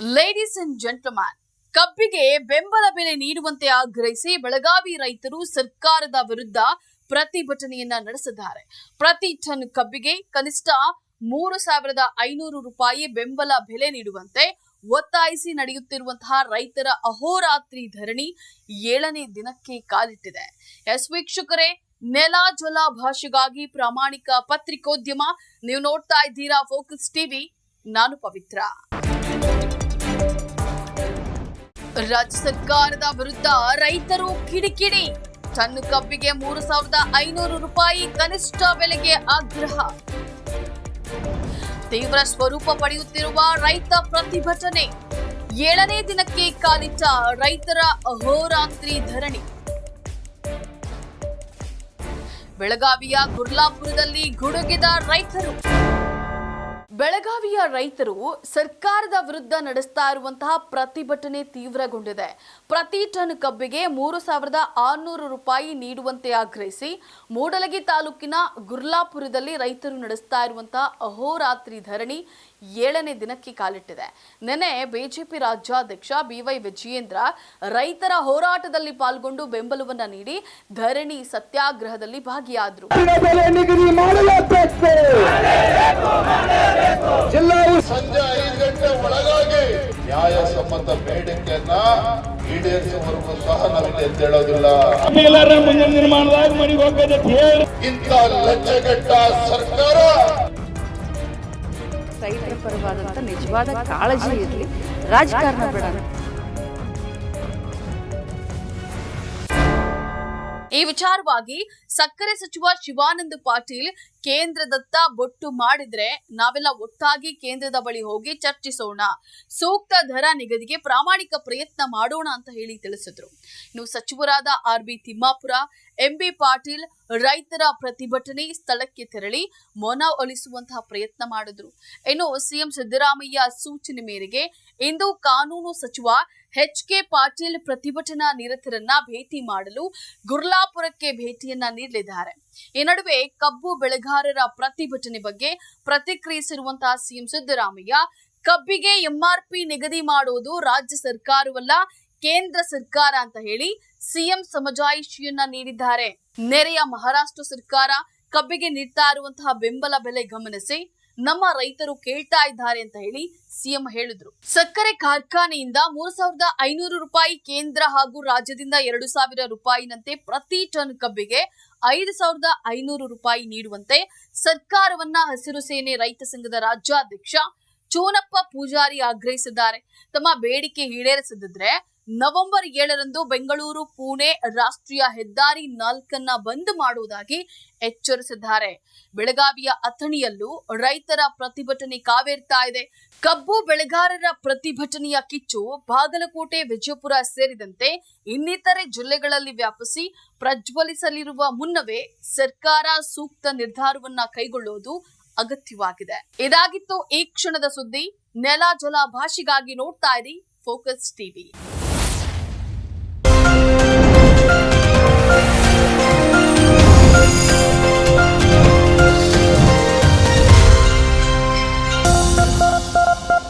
Ladies and gentleman ಕಬ್ಬಿಗೆ ಬೆಂಬಲ ಬೆಲೆ ನೀಡುವಂತೆ ಆಗ್ರಹಿಸಿ ಬೆಳಗಾವಿ ರೈತರು ಸರ್ಕಾರದ ವಿರುದ್ಧ ಪ್ರತಿಭಟನೆಯನ್ನ ನಡೆಸಿದ್ದಾರೆ. ಪ್ರತಿ ಟನ್ ಕಬ್ಬಿಗೆ ಕನಿಷ್ಠ ಮೂರು ಸಾವಿರದ ಐನೂರು ರೂಪಾಯಿ ಬೆಂಬಲ ಬೆಲೆ ನೀಡುವಂತೆ ಒತ್ತಾಯಿಸಿ ನಡೆಯುತ್ತಿರುವಂತಹ ರೈತರ ಅಹೋರಾತ್ರಿ ಧರಣಿ ಏಳನೇ ದಿನಕ್ಕೆ ಕಾಲಿಟ್ಟಿದೆ. ಎಸ್ ವೀಕ್ಷಕರೇ, ನೆಲ ಜಲ ಭಾಷೆಗಾಗಿ ಪ್ರಾಮಾಣಿಕ ಪತ್ರಿಕೋದ್ಯಮ, ನೀವು ನೋಡ್ತಾ ಇದ್ದೀರಾ ಫೋಕಸ್ ಟಿವಿ ನಾನು ಪವಿತ್ರ. ರಾಜ್ಯ ಸರ್ಕಾರದ ವಿರುದ್ಧ ರೈತರು ಕಿಡಿಕಿಡಿ. ಟನ್ ಕಬ್ಬಿಗೆ ಮೂರು ಸಾವಿರದ ಐನೂರು ರೂಪಾಯಿ ಕನಿಷ್ಠ ಬೆಲೆಗೆ ಆಗ್ರಹ. ತೀವ್ರ ಸ್ವರೂಪ ಪಡೆಯುತ್ತಿರುವ ರೈತ ಪ್ರತಿಭಟನೆ. ಏಳನೇ ದಿನಕ್ಕೆ ಕಾಲಿಟ್ಟ ರೈತರ ಅಹೋರಾತ್ರಿ ಧರಣಿ. ಬೆಳಗಾವಿಯ ಗುರ್ಲಾಪುರದಲ್ಲಿ ಗುಡುಗಿದ ರೈತರು. ಬೆಳಗಾವಿಯ ರೈತರು ಸರ್ಕಾರದ ವಿರುದ್ಧ ನಡೆಸ್ತಾ ಇರುವಂತಹ ಪ್ರತಿಭಟನೆ ತೀವ್ರಗೊಂಡಿದೆ. ಪ್ರತಿ ಟನ್ ಕಬ್ಬಿಗೆ ಮೂರು ಸಾವಿರದ ಆರುನೂರು ರೂಪಾಯಿ ನೀಡುವಂತೆ ಆಗ್ರಹಿಸಿ ಮೂಡಲಗಿ ತಾಲೂಕಿನ ಗುರ್ಲಾಪುರದಲ್ಲಿ ರೈತರು ನಡೆಸ್ತಾ ಇರುವಂತಹ ಅಹೋರಾತ್ರಿ ಧರಣಿ ಏಳನೇ ದಿನಕ್ಕೆ ಕಾಲಿಟ್ಟಿದೆ. ನಿನ್ನೆ ಬಿಜೆಪಿ ರಾಜ್ಯಾಧ್ಯಕ್ಷ ಬಿವೈ ವಿಜಯೇಂದ್ರ ರೈತರ ಹೋರಾಟದಲ್ಲಿ ಪಾಲ್ಗೊಂಡು ಬೆಂಬಲವನ್ನ ನೀಡಿ ಧರಣಿ ಸತ್ಯಾಗ್ರಹದಲ್ಲಿ ಭಾಗಿಯಾದರು. ಸಂಜೆ ಐದು ಗಂಟೆ ಒಳಗಾಗಿ ನ್ಯಾಯಸಮ್ಮತ ಬೇಡಿಕೆಯನ್ನ ಈಡೇರಿಸುವವರೆಗೂ ಸಹ ನಾವಿಲ್ಲಿ ಎದ್ದೇಳೋದಿಲ್ಲ ನಿರ್ಮಾಣದಾಗ ಮನೆಗೆ ಹೇಳಿ. ಇಂಥ ಲಜ್ಜೆಗೆಟ್ಟ ಸರ್ಕಾರ ರೈತರ ಪರವಾದಂತ ನಿಜವಾದ ಕಾಳಜಿ ಇರಲಿ. ರಾಜಕಾರಣ ಬೇಡ ಈ ವಿಚಾರವಾಗಿ ಸಕ್ಕರೆ ಸಚಿವ ಶಿವಾನಂದ ಪಾಟೀಲ್ ಕೇಂದ್ರದತ್ತ ಬೊಟ್ಟು ಮಾಡಿದ್ರೆ ನಾವೆಲ್ಲ ಒಟ್ಟಾಗಿ ಕೇಂದ್ರದ ಬಳಿ ಹೋಗಿ ಚರ್ಚಿಸೋಣ. ಸೂಕ್ತ ದರ ನಿಗದಿಗೆ ಪ್ರಾಮಾಣಿಕ ಪ್ರಯತ್ನ ಮಾಡೋಣ ಅಂತ ಹೇಳಿ ತಿಳಿಸಿದ್ರು. ಇನ್ನು ಸಚಿವರಾದ R B Timmapur, M B Patil ರೈತರ ಪ್ರತಿಭಟನೆ ಸ್ಥಳಕ್ಕೆ ತೆರಳಿ ಮೌನ ಒಲಿಸುವಂತಹ ಪ್ರಯತ್ನ ಮಾಡಿದ್ರು. ಇನ್ನು ಸಿಎಂ ಸಿದ್ದರಾಮಯ್ಯ ಸೂಚನೆ ಮೇರೆಗೆ ಇಂದು ಕಾನೂನು ಸಚಿವ ಎಚ್ ಕೆ ಪಾಟೀಲ್ ಪ್ರತಿಭಟನಾ ನಿರತರನ್ನ ಭೇಟಿ ಮಾಡಲು ಗುರ್ಲಾಪುರಕ್ಕೆ ಭೇಟಿಯನ್ನ ನೀಡಲಿದ್ದಾರೆ. ಈ ನಡುವೆ ಕಬ್ಬು ಬೆಳೆಗಾರರ ಪ್ರತಿಭಟನೆ ಬಗ್ಗೆ ಪ್ರತಿಕ್ರಿಯಿಸಿರುವಂತಹ ಸಿಎಂ ಸಿದ್ದರಾಮಯ್ಯ, ಕಬ್ಬಿಗೆ ಎಂಆರ್ಪಿ ನಿಗದಿ ಮಾಡುವುದು ರಾಜ್ಯ ಸರ್ಕಾರವಲ್ಲ, ಕೇಂದ್ರ ಸರ್ಕಾರ ಅಂತ ಹೇಳಿ ಸಿಎಂ ಸಮಜಾಯಿಷಿಯನ್ನ ನೀಡಿದ್ದಾರೆ. ನೆರೆಯ ಮಹಾರಾಷ್ಟ್ರ ಸರ್ಕಾರ ಕಬ್ಬಿಗೆ ನೀಡ್ತಾ ಇರುವಂತಹ ಬೆಂಬಲ ಬೆಲೆ ಗಮನಿಸಿ ನಮ್ಮ ರೈತರು ಕೇಳ್ತಾ ಇದ್ದಾರೆ ಅಂತ ಹೇಳಿ ಸಿಎಂ ಹೇಳಿದ್ರು. ಸಕ್ಕರೆ ಕಾರ್ಖಾನೆಯಿಂದ ಮೂರು ಸಾವಿರದ ಐನೂರು ರೂಪಾಯಿ ಕೇಂದ್ರ ಹಾಗೂ ರಾಜ್ಯದಿಂದ ಎರಡು ಸಾವಿರ ರೂಪಾಯಿನಂತೆ ಪ್ರತಿ ಟನ್ ಕಬ್ಬಿಗೆ ಐದು ಸಾವಿರದ ಐನೂರು ರೂಪಾಯಿ ನೀಡುವಂತೆ ಸರ್ಕಾರವನ್ನ ಹಸಿರು ಸೇನೆ ರೈತ ಸಂಘದ ರಾಜ್ಯಾಧ್ಯಕ್ಷ ಚೋನಪ್ಪ ಪೂಜಾರಿ ಆಗ್ರಹಿಸಿದ್ದಾರೆ. ತಮ್ಮ ಬೇಡಿಕೆ ಈಡೇರಿಸದಿದ್ರೆ ನವೆಂಬರ್ ಏಳರಂದು ಬೆಂಗಳೂರು, ಪುಣೆ ರಾಷ್ಟ್ರೀಯ ಹೆದ್ದಾರಿ ನಾಲ್ಕನ್ನ ಬಂದ್ ಮಾಡುವುದಾಗಿ ಎಚ್ಚರಿಸಿದ್ದಾರೆ. ಬೆಳಗಾವಿಯ ಅಥಣಿಯಲ್ಲೂ ರೈತರ ಪ್ರತಿಭಟನೆ ಕಾವೇರ್ತಾ ಇದೆ. ಕಬ್ಬು ಬೆಳೆಗಾರರ ಪ್ರತಿಭಟನೆಯ ಕಿಚ್ಚು ಬಾಗಲಕೋಟೆ, ವಿಜಯಪುರ ಸೇರಿದಂತೆ ಇನ್ನಿತರೆ ಜಿಲ್ಲೆಗಳಲ್ಲಿ ವ್ಯಾಪಿಸಿ ಪ್ರಜ್ವಲಿಸಲಿರುವ ಮುನ್ನವೇ ಸರ್ಕಾರ ಸೂಕ್ತ ನಿರ್ಧಾರವನ್ನ ಕೈಗೊಳ್ಳುವುದು ಅಗತ್ಯವಾಗಿದೆ. ಇದಾಗಿತ್ತು ಈ ಕ್ಷಣದ ಸುದ್ದಿ. ನೆಲ ಜಲ ಭಾಷೆಗಾಗಿ ನೋಡ್ತಾ ಇರಿ ಫೋಕಸ್ ಟಿವಿ.